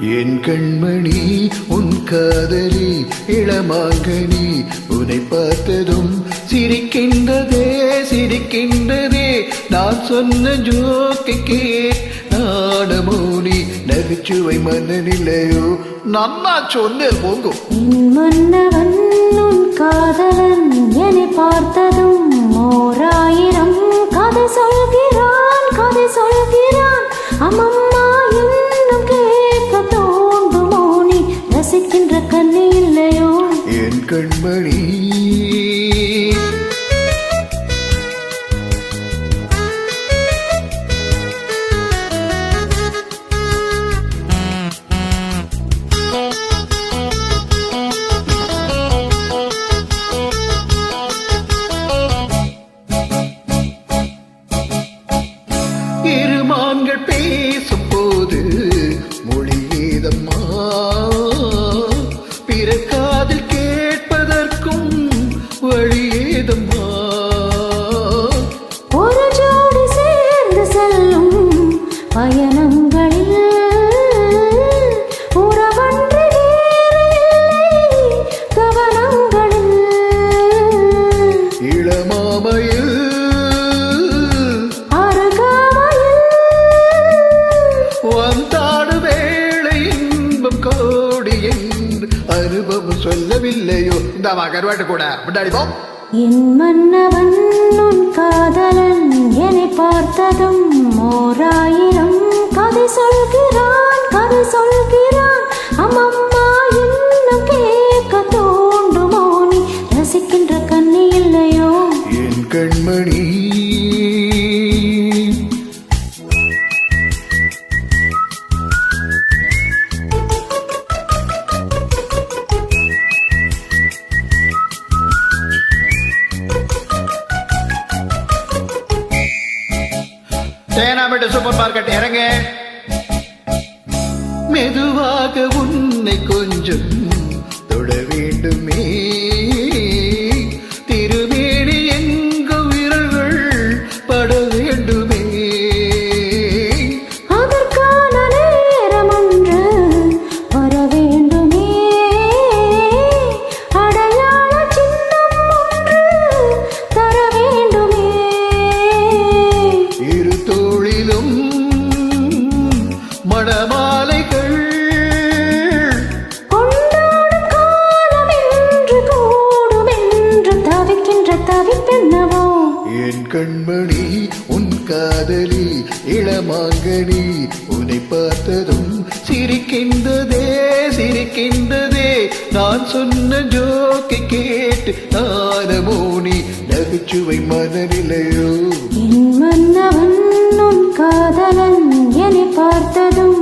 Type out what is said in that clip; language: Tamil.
என் கண்மணி உன் காதலி இளமாங்கனி உன்னை பார்த்ததும் சிரிக்கின்றதே சிரிக்கின்றதே. நான் சொன்ன ஜோக்கு நாடமோனி நகைச்சுவை மன்னனில்லையோ. நன்னா சொன்னேன் போங்கும். மன்னவன் உன் காதலன் என்னை பார்த்ததும் கண்மணி. அருகாமையில் வந்தாடு வேளை இன்பம் கோடி என்று அனுபவம் சொல்லவில்லையோ. இந்த கருவாட்டு கூட. விட்டாடிப்போம் என் மன்னவன் உன் காதலன் என்னை பார்த்ததும் ஓராயிரம் கதை சொல்கிறான். சேனாமேட்டு சூப்பர் மார்க்கெட் இறங்க. மெதுவாக உன்னை கொஞ்சம் தொட வேண்டுமே. மணமாலைகள் கொண்டாடும் காலம் என்று கூடும் என்று தவிக்கின்ற தவிப்பென்னவோ? என் கண்மணி உன் காதலி இளமாங்கனி உன்னை பார்த்ததும் சிரிக்கின்றதே சிரிக்கின்றதே. நான் சொன்ன ஜோக்கை கேட்டு நானமோனி நகைச்சுவை மனநிலையோ. என் மன்னவன் உன் காதலன் என்னை பார்த்ததும்